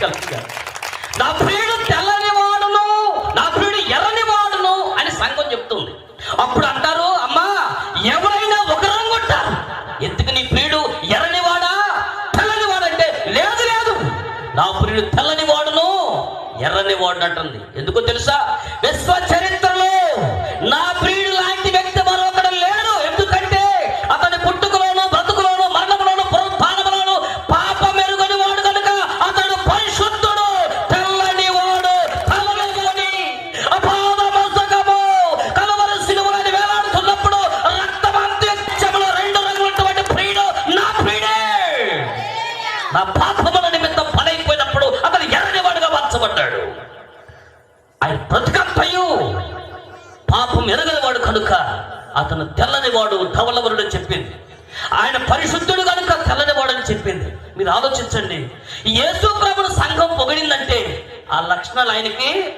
కలుపుతారు. నా ప్రియుడు తెల్లని వాడును నా ప్రియుడు ఎర్రని వాడును అని సంఘం చెప్తుంది. అప్పుడు అంటారు అమ్మా ఎవరైనా ఒక రంగు ఉంటారు. ఎందుకు నీ ప్రియుడు ఎర్రని వాడా? తెల్లని వాడంటే లేదు లేదు. నా ప్రియుడు తెల్లని వాడును ఎర్రని వాడు అంటుంది. ఎందుకో తెలుసా? విశ్వ నా పాపముల నిమిత్తం పనైపోయినప్పుడు అతను ఎర్రని వాడుగా మార్చబడ్డాడు. ఆయన బ్రతుకంతయు పాపం ఎరగనివాడు కనుక అతను తెల్లనివాడు ధవలవరుడు అని చెప్పింది. ఆయన పరిశుద్ధుడు కనుక తెల్లనివాడు అని చెప్పింది. మీరు ఆలోచించండి. యేసు ప్రభుని సంఘం పొగిడిందంటే ఆ లక్షణాలు ఆయనకి